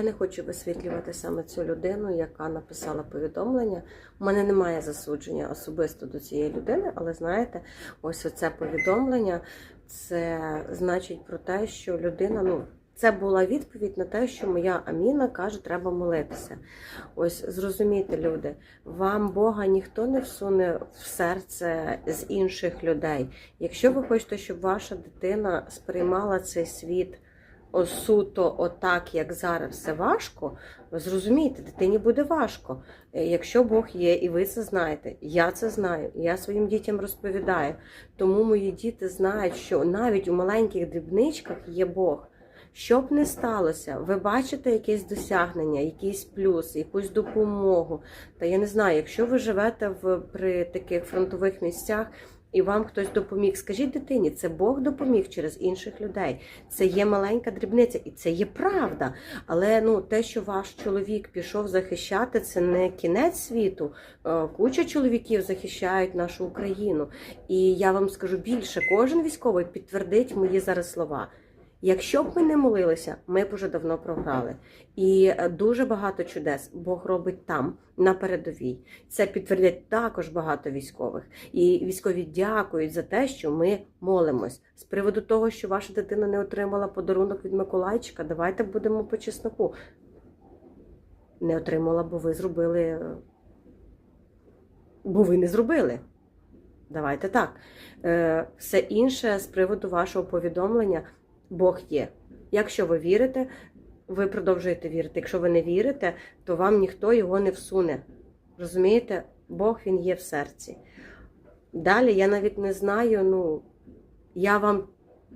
Я не хочу висвітлювати саме цю людину, яка написала повідомлення. У мене немає засудження особисто до цієї людини, але знаєте, ось оце повідомлення це значить про те, що людина, ну. Це була відповідь на те, що моя Аміна каже, треба молитися. Ось зрозумійте, люди, вам Бога ніхто не всуне в серце з інших людей. Якщо ви хочете, щоб ваша дитина сприймала цей світ суто отак, як зараз все важко, ви зрозумієте, дитині буде важко. Е, Якщо Бог є, і ви це знаєте, я це знаю, я своїм дітям розповідаю. Тому мої діти знають, що навіть у маленьких дрібничках є Бог. Що б не сталося, ви бачите якесь досягнення, якийсь плюс, якусь допомогу. Та я не знаю, якщо ви живете в при таких фронтових місцях і вам хтось допоміг, скажіть дитині, це Бог допоміг через інших людей. Це є маленька дрібниця, і це є правда. Але ну те, що ваш чоловік пішов захищати, це не кінець світу. Е, Куча чоловіків захищають нашу Україну. І я вам скажу більше, кожен військовий підтвердить мої зараз слова. Якщо б ми не молилися, ми б уже давно програли. І е, дуже багато чудес Бог робить там, на передовій. Це підтвердять також багато військових. І військові дякують за те, що ми молимось. З приводу того, що ваша дитина не отримала подарунок від Миколайчика, давайте будемо по чесноку. Не отримала, бо ви зробили. е, Бо ви не зробили. Давайте так. Е, Все інше з приводу вашого повідомлення. Бог є. Якщо ви вірите, ви продовжуєте вірити. Якщо ви не вірите, то вам ніхто його не всуне. Розумієте? Бог він є в серці. Далі я навіть не знаю, ну я вам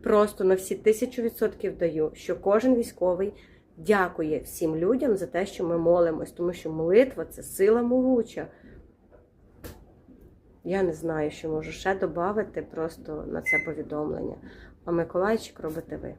просто на всі тисячу відсотків даю, що кожен військовий дякує всім людям за те, що ми молимось, тому що молитва це сила могуча. Я не знаю, що можу ще додати просто на це повідомлення. А Миколайчик робите ви.